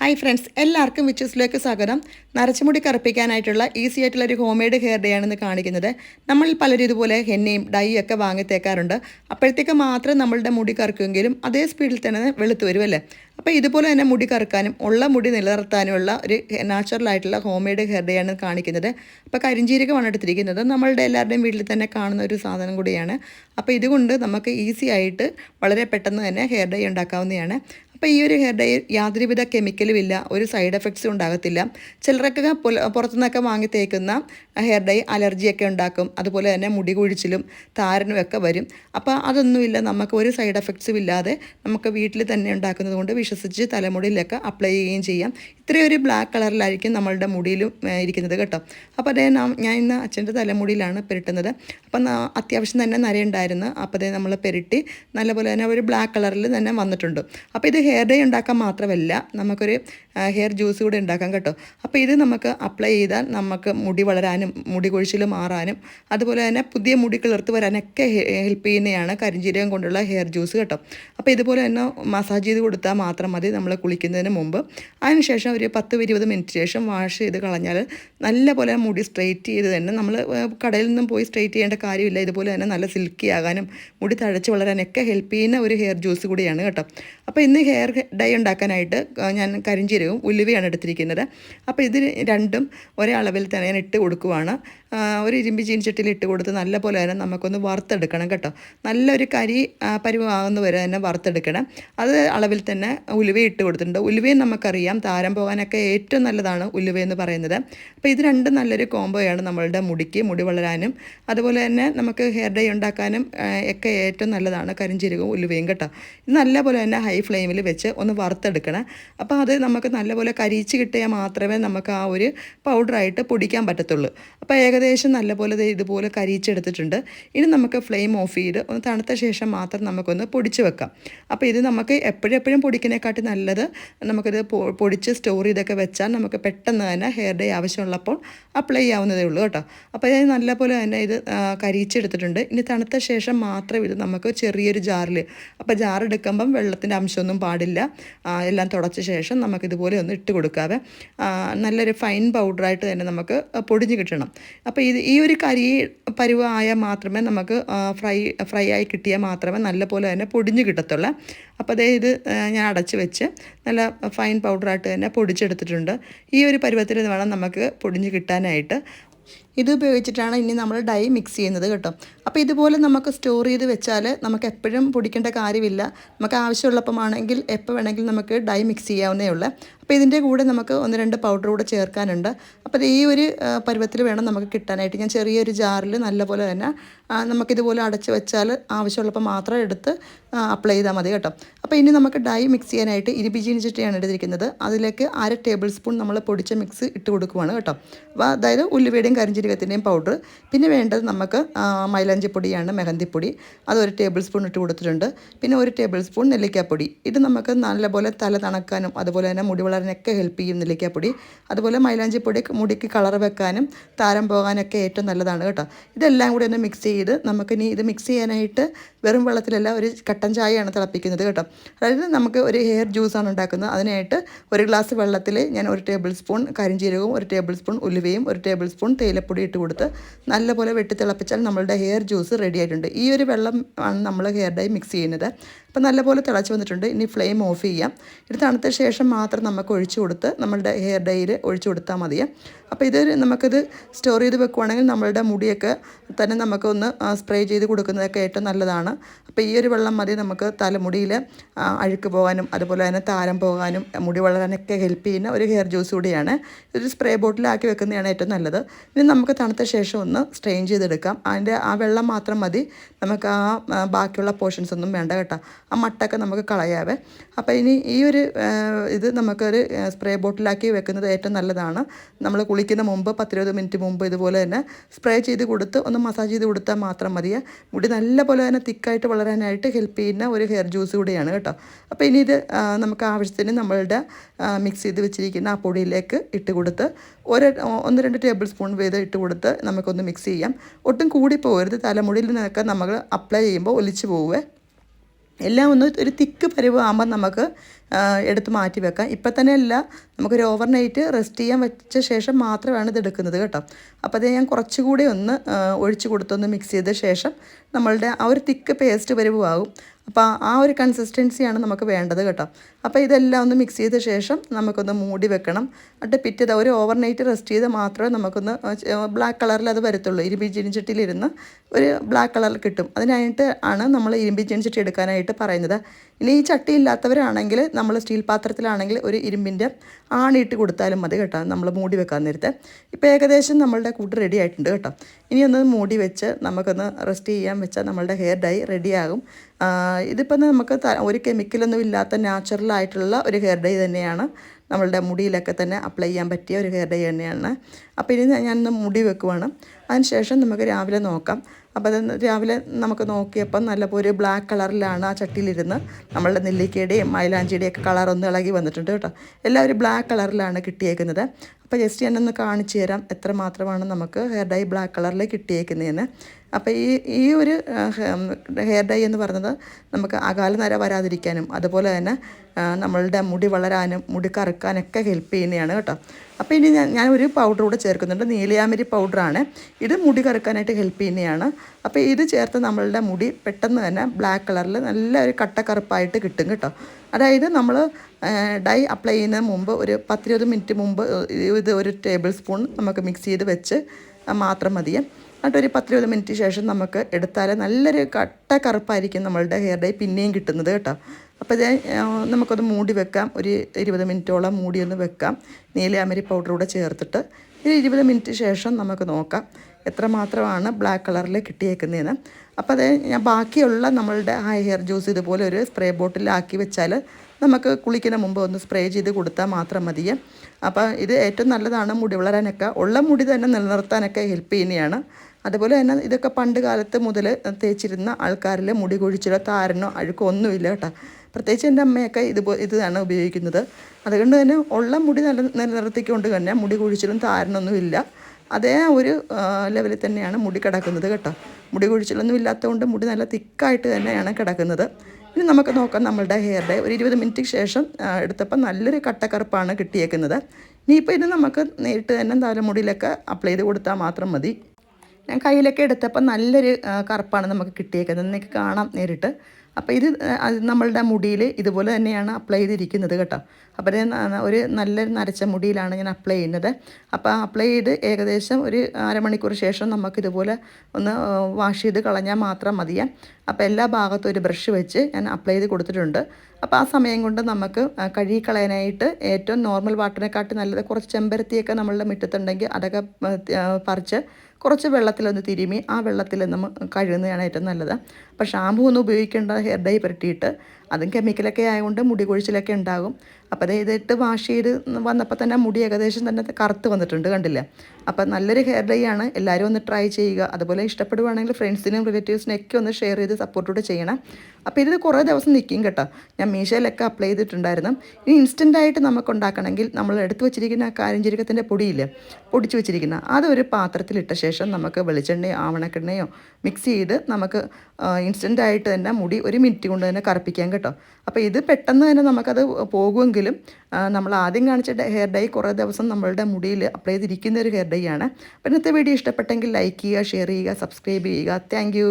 Hi friends എല്ലാവർക്കും വിച്ചസിലേക്ക് സ്വാഗതം. നരച്ചുമുടി കറുപ്പിക്കാനായിട്ടുള്ള easy ആയിട്ടുള്ള ഒരു ഹോം മെയ്ഡ് ഹെയർ ഡേ ആണെന്ന് കാണിക്കുന്നത്. നമ്മൾ പലരും ഇതുപോലെ ഹെന്നയും ഡൈയും ഒക്കെ വാങ്ങിത്തേക്കാറുണ്ട്. അപ്പോഴത്തേക്ക് മാത്രം നമ്മളുടെ മുടി കറുക്കുമെങ്കിലും അതേ സ്പീഡിൽ തന്നെ വെളുത്ത് വരുമല്ലേ അപ്പോൾ ഇതുപോലെ തന്നെ മുടി കറുക്കാനും ഉള്ള മുടി നിലനിർത്താനുമുള്ള ഒരു നാച്ചുറൽ ആയിട്ടുള്ള ഹോം മെയ്ഡ് ഹെയർ ഡേ ആണ് കാണിക്കുന്നത്. അപ്പോൾ കരിഞ്ചീരകമാണ് എടുത്തിരിക്കുന്നത്. നമ്മളുടെ എല്ലാവരുടെയും വീട്ടിൽ തന്നെ കാണുന്ന ഒരു സാധനം കൂടിയാണ്. അപ്പോൾ ഇതുകൊണ്ട് നമുക്ക് ഈസി ആയിട്ട് വളരെ പെട്ടെന്ന് തന്നെ ഹെയർ ഡൈ ഉണ്ടാക്കാവുന്നതാണ്. അപ്പോൾ ഈ ഒരു ഹെയർ ഡൈ യാതൊരുവിധ കെമിക്കലും ഇല്ല ഒരു സൈഡ് എഫക്ട്സും ഉണ്ടാകത്തില്ല. ചിലരൊക്കെ പുറത്തുനിന്നൊക്കെ വാങ്ങി തേക്കുന്ന ഹെയർ ഡൈ അലർജിയൊക്കെ ഉണ്ടാക്കും. അതുപോലെ തന്നെ മുടി കുഴിച്ചിലും താരനും ഒക്കെ വരും. അപ്പോൾ അതൊന്നുമില്ല നമുക്ക് ഒരു സൈഡ് എഫക്ട്സും ഇല്ലാതെ നമുക്ക് വീട്ടിൽ തന്നെ ഉണ്ടാക്കുന്നത് കൊണ്ട് വിശ്വസിച്ച് തലമുടിയിലൊക്കെ അപ്ലൈ ചെയ്യുകയും ചെയ്യാം. ഇത്രയും ഒരു ബ്ലാക്ക് കളറിലായിരിക്കും നമ്മളുടെ മുടിയിലും ഇരിക്കുന്നത് കേട്ടോ. അപ്പോൾ അതേ ഞാൻ ഇന്ന് അച്ഛന്റെ തലമുടിയിലാണ് പെരട്ടുന്നത്. അപ്പം അത്യാവശ്യം തന്നെ നരയുണ്ടായിരുന്നു. അപ്പോൾ അതേ നമ്മൾ പെരട്ടി നല്ലപോലെ തന്നെ ഒരു ബ്ലാക്ക് കളറിൽ തന്നെ വന്നിട്ടുണ്ട്. അപ്പോൾ ഇത് ഹെയർ ഡേ ഉണ്ടാക്കാൻ മാത്രമല്ല നമുക്കൊരു ഹെയർ ജ്യൂസ് കൂടെ ഉണ്ടാക്കാം കേട്ടോ. അപ്പോൾ ഇത് നമുക്ക് അപ്ലൈ ചെയ്താൽ നമുക്ക് മുടി വളരാനും മുടി കൊഴിച്ചിൽ മാറാനും അതുപോലെ തന്നെ പുതിയ മുടി കിളിർത്ത് വരാനൊക്കെ ഹെൽപ്പ് ചെയ്യുന്നതാണ് കരിഞ്ചീരകം കൊണ്ടുള്ള ഹെയർ ജ്യൂസ് കേട്ടോ. അപ്പോൾ ഇതുപോലെ തന്നെ മസാജ് ചെയ്ത് കൊടുത്താൽ മാത്രം മതി നമ്മൾ കുളിക്കുന്നതിന് മുമ്പ്. അതിനുശേഷം ഒരു പത്ത് ഇരുപത് മിനിറ്റ് ശേഷം വാഷ് ചെയ്ത് കളഞ്ഞാൽ നല്ലപോലെ മുടി സ്ട്രെയിറ്റ് ചെയ്ത് തന്നെ നമ്മൾ കടയിൽ നിന്നും പോയി സ്ട്രെയിറ്റ് ചെയ്യേണ്ട കാര്യമില്ല. ഇതുപോലെ തന്നെ നല്ല സിൽക്കി ആകാനും മുടി തഴച്ച് വളരാനൊക്കെ ഹെൽപ്പ് ചെയ്യുന്ന ഒരു ഹെയർ ജ്യൂസ് കൂടിയാണ് കേട്ടോ. അപ്പോൾ ഇന്ന് ഹെയർ ഡൈ ഉണ്ടാക്കാനായിട്ട് ഞാൻ ഞാൻ കരിഞ്ചീരകവും ഉലുവയാണ് എടുത്തിരിക്കുന്നത്. അപ്പോൾ ഇത് രണ്ടും ഒരേ അളവിൽ തന്നെ ഞാൻ ഇട്ട് കൊടുക്കുവാണ്. ഒരു ഇരുമ്പി ചീനിച്ചട്ടിയിൽ ഇട്ട് കൊടുത്ത് നല്ലപോലെ തന്നെ നമുക്കൊന്ന് വറുത്തെടുക്കണം കേട്ടോ. നല്ലൊരു കരി പരിവാകുന്ന വരെ തന്നെ വറുത്തെടുക്കണം. അത് അളവിൽ തന്നെ ഉലുവ ഇട്ട് കൊടുത്തിട്ടുണ്ട്. ഉലുവയും നമുക്കറിയാം താരം പോകാനൊക്കെ ഏറ്റവും നല്ലതാണ് ഉലുവ എന്ന് പറയുന്നത്. അപ്പോൾ ഇത് രണ്ടും നല്ലൊരു കോംബോയാണ് നമ്മളുടെ മുടിക്ക് മുടി വളരാനും. അതുപോലെ തന്നെ നമുക്ക് ഹെയർ ഡൈ ഉണ്ടാക്കാനും ഒക്കെ ഏറ്റവും നല്ലതാണ് കരിഞ്ചീരകവും ഉലുവയും കേട്ടോ. ഇത് നല്ലപോലെ തന്നെ ഹൈ ഫ്ലെയിമിൽ വെച്ച് ഒന്ന് വറുത്തെടുക്കണം. അപ്പോൾ അത് നമുക്ക് നല്ലപോലെ കരിയിച്ച് കിട്ടിയാൽ മാത്രമേ നമുക്ക് ആ ഒരു പൗഡറായിട്ട് പൊടിക്കാൻ പറ്റത്തുള്ളൂ. അപ്പോൾ ഏകദേശം നല്ലപോലെ ഇതുപോലെ കരിയിച്ചെടുത്തിട്ടുണ്ട്. ഇനി നമുക്ക് ഫ്ലെയിം ഓഫ് ചെയ്ത് ഒന്ന് തണുത്ത ശേഷം മാത്രം നമുക്കൊന്ന് പൊടിച്ച് വെക്കാം. അപ്പോൾ ഇത് നമുക്ക് എപ്പോഴും എപ്പോഴും പൊടിക്കുന്നതിനെക്കാട്ടി നല്ലത് നമുക്കിത് പൊടിച്ച് സ്റ്റോർ ചെയ്തൊക്കെ വെച്ചാൽ നമുക്ക് പെട്ടെന്ന് തന്നെ ഹെയർ ഡേ ആവശ്യമുള്ളപ്പോൾ അപ്ലൈ ചെയ്യാവുന്നതേ ഉള്ളൂ കേട്ടോ. അപ്പോൾ ഇത് നല്ലപോലെ തന്നെ ഇത് കരിയിച്ചെടുത്തിട്ടുണ്ട്. ഇനി തണുത്ത ശേഷം മാത്രം ഇത് നമുക്ക് ചെറിയൊരു ജാറിൽ അപ്പോൾ ജാറെടുക്കുമ്പം വെള്ളത്തിന്റെ അംശമൊന്നും പാടില്ല. എല്ലാം തുടച്ച ശേഷം നമുക്കിതുപോലെ ഒന്ന് ഇട്ട് കൊടുക്കാതെ നല്ലൊരു ഫൈൻ പൗഡറായിട്ട് തന്നെ നമുക്ക് പൊടിഞ്ഞ് കിട്ടണം. അപ്പോൾ ഇത് ഈ ഒരു കരി പരുവായാൽ മാത്രമേ നമുക്ക് ഫ്രൈ ഫ്രൈ ആയി കിട്ടിയാൽ മാത്രമേ നല്ലപോലെ തന്നെ പൊടിഞ്ഞ് കിട്ടത്തുള്ളൂ. അപ്പോൾ അതേ ഇത് ഞാൻ അടച്ച് വെച്ച് നല്ല ഫൈൻ പൗഡറായിട്ട് തന്നെ പൊടിച്ചെടുത്തിട്ടുണ്ട്. ഈ ഒരു പരുവത്തിൽ വേണം നമുക്ക് പൊടിഞ്ഞ് കിട്ടാനായിട്ട്. ഇത് ഉപയോഗിച്ചിട്ടാണ് ഇനി നമ്മൾ ഡൈ മിക്സ് ചെയ്യുന്നത് കേട്ടോ. അപ്പോൾ ഇതുപോലെ നമുക്ക് സ്റ്റോർ ചെയ്ത് വെച്ചാൽ നമുക്ക് എപ്പോഴും പൊടിക്കേണ്ട കാര്യമില്ല. നമുക്ക് ആവശ്യമുള്ളപ്പോഴാണെങ്കിൽ എപ്പോൾ വേണമെങ്കിലും നമുക്ക് ഡൈ മിക്സ് ചെയ്യാവുന്നേ ഉള്ളൂ. അപ്പോൾ ഇതിന്റെ കൂടെ നമുക്ക് ഒന്ന് രണ്ട് പൗഡർ കൂടെ ചേർക്കാനുണ്ട്. അപ്പോൾ ഈ ഒരു പരുവത്തിൽ വേണം നമുക്ക് കിട്ടാനായിട്ട്. ഞാൻ ചെറിയൊരു ജാറിൽ നല്ലപോലെ തന്നെ നമുക്കിതുപോലെ അടച്ച് വെച്ചാൽ ആവശ്യമുള്ളപ്പോൾ മാത്രം എടുത്ത് അപ്ലൈ ചെയ്താൽ മതി കേട്ടോ. അപ്പോൾ ഇനി നമുക്ക് ഡൈ മിക്സ് ചെയ്യാനായിട്ട് ഇരുപിജീനി ചിട്ടിയാണ് എടുത്തിരിക്കുന്നത്. അതിലേക്ക് അര ടേബിൾ സ്പൂൺ നമ്മൾ പൊടിച്ച മിക്സ് ഇട്ട് കൊടുക്കുവാണ് കേട്ടോ. അപ്പോൾ അതായത് ഉള്ളിവയുടെയും കരിഞ്ചീരകത്തിന്റെയും പൗഡർ പിന്നെ വേണ്ടത് നമുക്ക് മൈലാഞ്ചിപ്പൊടിയാണ് മെഹന്തിപ്പൊടി. അത് ഒരു ടേബിൾ സ്പൂൺ ഇട്ട് കൊടുത്തിട്ടുണ്ട്. പിന്നെ ഒരു ടേബിൾ സ്പൂൺ നെല്ലിക്കാപ്പൊടി. ഇത് നമുക്ക് നല്ലപോലെ തല തണക്കാനും അതുപോലെ തന്നെ മുടി വളരാനൊക്കെ ഹെൽപ്പ് ചെയ്യും നെല്ലിക്കാപ്പൊടി അതുപോലെ മൈലാഞ്ചി പൊടി മുടിക്ക് കളർ വെക്കാനും താരം പോകാനൊക്കെ ഏറ്റവും നല്ലതാണ് കേട്ടോ. ഇതെല്ലാം കൂടി ഒന്ന് മിക്സ് ചെയ്ത് നമുക്കിനി ഇത് മിക്സ് ചെയ്യാനായിട്ട് വെറും വെള്ളത്തിലല്ല ഒരു കട്ടൻ ചായയാണ് തിളപ്പിക്കുന്നത് കേട്ടോ. അതായത് നമുക്ക് ഒരു ഹെയർ ജ്യൂസാണ് ഉണ്ടാക്കുന്നത്. അതിനായിട്ട് ഒരു ഗ്ലാസ് വെള്ളത്തിൽ ഞാൻ ഒരു ടേബിൾ സ്പൂൺ കരിഞ്ചീരകവും ഒരു ടേബിൾ സ്പൂൺ ഉലുവയും ഒരു ടേബിൾ സ്പൂൺ തേയിലപ്പൊടി ഇട്ട് കൊടുത്ത് നല്ലപോലെ വെട്ടി തിളപ്പിച്ചാൽ നമ്മളുടെ ഹെയർ ജ്യൂസ് റെഡി ആയിട്ടുണ്ട്. ഈ ഒരു വെള്ളം ആണ് നമ്മൾ ഹെയർ ഡൈ മിക്സ് ചെയ്യുന്നത്. അപ്പോൾ നല്ലപോലെ തിളച്ച് വന്നിട്ടുണ്ട്. ഇനി ഫ്ലെയിം ഓഫ് ചെയ്യാം. ഇത് തണുത്ത ശേഷം മാത്രം നമുക്ക് ഒഴിച്ചു കൊടുത്ത് നമ്മളുടെ ഹെയർ ഡൈയിൽ ഒഴിച്ചു കൊടുത്താൽ മതി. അപ്പോൾ ഇത് നമുക്കിത് സ്റ്റോർ ചെയ്ത് വെക്കുവാണെങ്കിൽ നമ്മളുടെ മുടിയൊക്കെ തന്നെ നമുക്കൊന്ന് സ്പ്രേ ചെയ്ത് കൊടുക്കുന്നതൊക്കെ ഏറ്റവും നല്ലതാണ്. അപ്പോൾ ഈ ഒരു വെള്ളം മതി നമുക്ക് തലമുടിയിൽ അഴുക്ക് പോകാനും അതുപോലെ തന്നെ താരം പോകാനും മുടി വളരാനൊക്കെ ഹെൽപ്പ് ചെയ്യുന്ന ഒരു ഹെയർ ജ്യൂസ് കൂടിയാണ്. ഒരു സ്പ്രേ ബോട്ടിലാക്കി വെക്കുന്നതാണ് ഏറ്റവും നല്ലത്. ഇനി നമുക്ക് തണുത്ത ശേഷം ഒന്ന് സ്ട്രെയിൻ ചെയ്തെടുക്കാം. അതിന്റെ ആ വെള്ളം മാത്രം മതി. നമുക്ക് ആ ബാക്കിയുള്ള പോർഷൻസ് ഒന്നും വേണ്ട കേട്ടോ. ആ മട്ടൊക്കെ നമുക്ക് കളയാവേ. അപ്പോൾ ഇനി ഈ ഒരു ഇത് നമുക്കൊരു സ്പ്രേ ബോട്ടിലാക്കി വെക്കുന്നത് ഏറ്റവും നല്ലതാണ്. നമ്മൾ കുളിക്കുന്ന മുമ്പ് പത്തിരുപത് മിനിറ്റ് മുമ്പ് ഇതുപോലെ തന്നെ സ്പ്രേ ചെയ്ത് കൊടുത്ത് ഒന്ന് മസാജ് ചെയ്ത് കൊടുത്താൽ മാത്രം മതിയെ. മുടി നല്ലപോലെ തന്നെ തിക്കായിട്ട് വളരാനായിട്ട് ഹെൽപ്പ് ചെയ്യുന്ന ഒരു ഹെയർ ജ്യൂസ് കൂടിയാണ് കേട്ടോ. അപ്പോൾ ഇനി ഇത് നമുക്ക് ആവശ്യത്തിന് നമ്മളുടെ മിക്സ് ചെയ്ത് വെച്ചിരിക്കുന്ന ആ പൊടിയിലേക്ക് ഇട്ട് കൊടുത്ത് ഒരു ഒന്ന് രണ്ട് ടേബിൾ സ്പൂൺ വീതം ഇട്ട് കൊടുത്ത് നമുക്കൊന്ന് മിക്സ് ചെയ്യാം. ഒട്ടും കൂടി പോകരുത് തലമുടിയിൽ നിന്നൊക്കെ നമ്മൾ അപ്ലൈ ചെയ്യുമ്പോൾ ഒലിച്ച് പോവുക എല്ലാം ഒന്ന് ഒരു തിക്ക് പരിവ് ആകുമ്പോൾ നമുക്ക് എടുത്ത് മാറ്റി വെക്കാം. ഇപ്പം തന്നെ അല്ല നമുക്കൊരു ഓവർ നൈറ്റ് റെസ്റ്റ് ചെയ്യാൻ വെച്ച ശേഷം മാത്രമാണ് ഇത് എടുക്കുന്നത് കേട്ടോ. അപ്പോൾ അത് ഞാൻ കുറച്ചുകൂടി ഒന്ന് ഒഴിച്ചു കൊടുത്തൊന്ന് മിക്സ് ചെയ്ത ശേഷം നമ്മളുടെ ആ ഒരു തിക്ക് പേസ്റ്റ് പരുവാകും. അപ്പോൾ ആ ഒരു കൺസിസ്റ്റൻസിയാണ് നമുക്ക് വേണ്ടത് കേട്ടോ. അപ്പോൾ ഇതെല്ലാം ഒന്ന് മിക്സ് ചെയ്ത ശേഷം നമുക്കൊന്ന് മൂടി വെക്കണം. എന്നിട്ട് പിറ്റേത് ഒരു ഓവർ നൈറ്റ് റെസ്റ്റ് ചെയ്ത് മാത്രമേ നമുക്കൊന്ന് ബ്ലാക്ക് കളറിൽ അത് വരത്തുള്ളൂ. ഇരുമ്പി ചീനിച്ചട്ടിയിലിരുന്ന് ഒരു ബ്ലാക്ക് കളറിൽ കിട്ടും. അതിനായിട്ട് ആണ് നമ്മൾ ഇരുമ്പി ചീനിച്ചട്ടി എടുക്കാനായിട്ട് പറയുന്നത്. ഇനി ഈ ചട്ടി ഇല്ലാത്തവരാണെങ്കിൽ നമ്മൾ സ്റ്റീൽ പാത്രത്തിലാണെങ്കിൽ ഒരു ഇരുമ്പിന്റെ ആണിയിട്ട് കൊടുത്താലും മതി കേട്ടോ. നമ്മൾ മൂടി വെക്കാൻ നേരത്തെ. ഇപ്പോൾ ഏകദേശം നമ്മളുടെ കൂട്ട് റെഡി ആയിട്ടുണ്ട് കേട്ടോ. ഇനി ഒന്ന് മൂടി വെച്ച് നമുക്കൊന്ന് റെസ്റ്റ് ചെയ്യാൻ വെച്ചാൽ നമ്മളുടെ ഹെയർ ഡൈ റെഡിയാകും ഇതിപ്പോൾ നമുക്ക് ഒരു കെമിക്കലൊന്നും ഇല്ലാത്ത നാച്ചുറൽ ആയിട്ടുള്ള ഒരു ഹെയർ ഡൈ തന്നെയാണ് നമ്മളുടെ മുടിയിലൊക്കെ തന്നെ അപ്ലൈ ചെയ്യാൻ പറ്റിയ ഒരു ഹെയർ ഡൈ തന്നെയാണ്. അപ്പോൾ ഇനി ഞാനൊന്ന് മുടി വെക്കുവാണ്. അതിന് ശേഷം നമുക്ക് രാവിലെ നോക്കാം. അപ്പോൾ അത് രാവിലെ നമുക്ക് നോക്കിയപ്പം നല്ല ഒരു ബ്ലാക്ക് കളറിലാണ് ആ ചട്ടിയിലിരുന്ന് നമ്മളുടെ നെല്ലിക്കയുടെയും മൈലാഞ്ചിയുടെയും ഒക്കെ കളർ ഒന്ന് ഇളകി വന്നിട്ടുണ്ട് കേട്ടോ. എല്ലാവരും ബ്ലാക്ക് കളറിലാണ് കിട്ടിയേക്കുന്നത്. അപ്പോൾ ജസ്റ്റ് ഞാനൊന്ന് കാണിച്ചു തരാം എത്ര മാത്രമാണ് നമുക്ക് ഹെയർ ഡൈ ബ്ലാക്ക് കളറിൽ കിട്ടിയേക്കുന്നതെന്ന്. അപ്പോൾ ഈ ഈ ഒരു ഹെയർ ഡൈ എന്ന് പറയുന്നത് നമുക്ക് അകാല നര വരാതിരിക്കാനും അതുപോലെ തന്നെ നമ്മളുടെ മുടി വളരാനും മുടി കറുക്കാനൊക്കെ ഹെൽപ്പ് ചെയ്യുന്നതാണ് കേട്ടോ. അപ്പോൾ ഇനി ഞാൻ ഞാൻ ഒരു പൗഡർ കൂടെ ചേർക്കുന്നുണ്ട്. നീലയാമരി പൗഡറാണ് ഇത് മുടി കറുക്കാനായിട്ട് ഹെൽപ്പ് ചെയ്യുന്നതാണ്. അപ്പോൾ ഇത് ചേർത്ത് നമ്മളുടെ മുടി പെട്ടെന്ന് തന്നെ ബ്ലാക്ക് കളറിൽ നല്ല ഒരു കട്ടക്കറുപ്പായിട്ട് കിട്ടും കേട്ടോ. അതായത് നമ്മൾ ഡൈ അപ്ലൈ ചെയ്യുന്നതിന് മുമ്പ് ഒരു പത്തിരുപത് മിനിറ്റ് മുമ്പ് ഇത് ഒരു ടേബിൾ സ്പൂൺ നമുക്ക് മിക്സ് ചെയ്ത് വെച്ച് മാത്രം മതിയെ. എന്നിട്ട് ഒരു പത്തിരുപത് മിനിറ്റ് ശേഷം നമുക്ക് എടുത്താൽ നല്ലൊരു കട്ട കറുപ്പായിരിക്കും നമ്മളുടെ ഹെയർ ഡൈ പിന്നെയും കിട്ടുന്നത് കേട്ടോ. അപ്പോൾ ഇത് നമുക്കത് മൂടി വെക്കാം. ഒരു ഇരുപത് മിനിറ്റോളം മൂടി ഒന്ന് വെക്കാം. നീലയാമരി പൗഡർ കൂടെ ചേർത്തിട്ട് ഒരു ഇരുപത് മിനിറ്റ് ശേഷം നമുക്ക് നോക്കാം എത്രമാത്രമാണ് ബ്ലാക്ക് കളറിൽ കിട്ടിയേക്കുന്നതെന്ന് അപ്പോൾ അത് ഞാൻ ബാക്കിയുള്ള നമ്മളുടെ ആ ഹെയർ ജ്യൂസ് ഇതുപോലെ ഒരു സ്പ്രേ ബോട്ടിലാക്കി വെച്ചാൽ നമുക്ക് കുളിക്കുന്ന മുമ്പ് ഒന്ന് സ്പ്രേ ചെയ്ത് കൊടുത്താൽ മാത്രം മതിയെ അപ്പോൾ ഇത് ഏറ്റവും നല്ലതാണ് മുടി വളരാനൊക്കെ. ഉള്ള മുടി തന്നെ നിലനിർത്താനൊക്കെ ഹെൽപ്പ് ചെയ്യുന്നതാണ് അതുപോലെ തന്നെ ഇതൊക്കെ പണ്ട് കാലത്ത് മുതൽ തേച്ചിരുന്ന ആൾക്കാരിൽ മുടി കൊഴിച്ചിലോ താരനോ അഴുക്കോ ഒന്നുമില്ല കേട്ടോ. പ്രത്യേകിച്ച് എന്റെ അമ്മയൊക്കെ ഇതുപോ ഇതാണ് ഉപയോഗിക്കുന്നത്. അതുകൊണ്ട് തന്നെ ഉള്ള മുടി നില നിലനിർത്തിക്കൊണ്ട് തന്നെ മുടി കൊഴിച്ചിലും താരനൊന്നും ഇല്ല. അതേ ഒരു ലെവലിൽ തന്നെയാണ് മുടി കിടക്കുന്നത് കേട്ടോ. മുടി കൊഴിച്ചിലൊന്നും ഇല്ലാത്തതുകൊണ്ട് മുടി നല്ല തിക്കായിട്ട് തന്നെയാണ് കിടക്കുന്നത്. ഇനി നമുക്ക് നോക്കാം നമ്മളുടെ ഹെയർ ഡേ ഒരു ഇരുപത് മിനിറ്റ് ശേഷം എടുത്തപ്പോൾ നല്ലൊരു കട്ടക്കറുപ്പാണ് കിട്ടിയേക്കുന്നത്. ഇനിയിപ്പോൾ ഇത് നമുക്ക് നേരിട്ട് തന്നെ തലമുടിയിലൊക്കെ അപ്ലൈ ചെയ്ത് കൊടുത്താൽ മാത്രം മതി. ഞാൻ കയ്യിലൊക്കെ എടുത്തപ്പോൾ നല്ലൊരു കറുപ്പാണ് നമുക്ക് കിട്ടിയേക്കുന്നത്. നിങ്ങൾക്ക് കാണാം നേരിട്ട്. അപ്പോൾ ഇത് നമ്മളുടെ മുടിയിൽ ഇതുപോലെ തന്നെയാണ് അപ്ലൈ ചെയ്തിരിക്കുന്നത് കേട്ടോ. അപ്പോൾ ഒരു നല്ല നരച്ച മുടിയിലാണ് ഞാൻ അപ്ലൈ ചെയ്യുന്നത്. അപ്പോൾ അപ്ലൈ ചെയ്ത് ഏകദേശം ഒരു അരമണിക്കൂർ ശേഷം നമുക്കിതുപോലെ ഒന്ന് വാഷ് ചെയ്ത് കളഞ്ഞാൽ മാത്രം മതിയാ. അപ്പോൾ എല്ലാ ഭാഗത്തും ഒരു ബ്രഷ് വെച്ച് ഞാൻ അപ്ലൈ ചെയ്ത് കൊടുത്തിട്ടുണ്ട്. അപ്പോൾ ആ സമയം കൊണ്ട് നമുക്ക് കഴുകിക്കളയാനായിട്ട് കഴുകി കളയാനായിട്ട് ഏറ്റവും നോർമൽ വാട്ടറിനെക്കാട്ടി നല്ലത് കുറച്ച് ചെമ്പരത്തിയൊക്കെ നമ്മളുടെ മുറ്റത്തുണ്ടെങ്കിൽ അതൊക്കെ പറിച്ച് കുറച്ച് വെള്ളത്തിലൊന്ന് തിരുമി ആ വെള്ളത്തിൽ നമ്മൾ കഴുകുന്നതാണ് ഏറ്റവും നല്ലത്. അപ്പോൾ ഷാമ്പു ഒന്നും ഉപയോഗിക്കേണ്ട ഹെയർ ഡൈ പുരട്ടിയിട്ട് അതും കെമിക്കലൊക്കെ ആയതുകൊണ്ട് മുടി കൊഴിച്ചിലൊക്കെ ഉണ്ടാകും. അപ്പോൾ അത് ഇതിട്ട് വാഷ് ചെയ്ത് വന്നപ്പോൾ തന്നെ മുടി ഏകദേശം തന്നെ കറുത്ത് വന്നിട്ടുണ്ട് കണ്ടില്ല? അപ്പോൾ നല്ലൊരു ഹെയർ ഡൈ ആണ്. എല്ലാവരും ഒന്ന് ട്രൈ ചെയ്യുക. അതുപോലെ ഇഷ്ടപ്പെടുവാണെങ്കിൽ ഫ്രണ്ട്സിനും റിലേറ്റീവ്സിനും ഒക്കെ ഒന്ന് ഷെയർ ചെയ്ത് സപ്പോർട്ടോടെ ചെയ്യണം. അപ്പോൾ ഇത് കുറേ ദിവസം നിൽക്കും കേട്ടോ. ഞാൻ മീഷോയിലൊക്കെ അപ്ലൈ ചെയ്തിട്ടുണ്ടായിരുന്നു. ഇനി ഇൻസ്റ്റന്റ് ആയിട്ട് നമുക്ക് ഉണ്ടാക്കണമെങ്കിൽ നമ്മൾ എടുത്തു വെച്ചിരിക്കുന്ന കാരിഞ്ചീരകത്തിന്റെ പൊടിയില്ലേ? പൊടിച്ച് വെച്ചിരിക്കുന്ന അതൊരു പാത്രത്തിലിട്ട ശേഷം നമുക്ക് വെളിച്ചെണ്ണയോ ആവണക്കെണ്ണയോ മിക്സ് ചെയ്ത് നമുക്ക് ഇൻസ്റ്റന്റ് ആയിട്ട് തന്നെ മുടി ഒരു മിനിറ്റ് കൊണ്ട് തന്നെ കറുപ്പിക്കാം കേട്ടോ. അപ്പോൾ ഇത് പെട്ടെന്ന് തന്നെ നമുക്കത് പോകുമെങ്കിലും നമ്മൾ ആദ്യം കാണിച്ച ഹെയർ ഡൈ കുറേ ദിവസം നമ്മളുടെ മുടിയിൽ അപ്ലൈ ചെയ്തിരിക്കുന്ന ഒരു ഹെയർ ഡൈ ആണ്. അപ്പോൾ ഇന്നത്തെ വീഡിയോ ഇഷ്ടപ്പെട്ടെങ്കിൽ ലൈക്ക് ചെയ്യുക ഷെയർ ചെയ്യുക സബ്സ്ക്രൈബ് ചെയ്യുക. താങ്ക്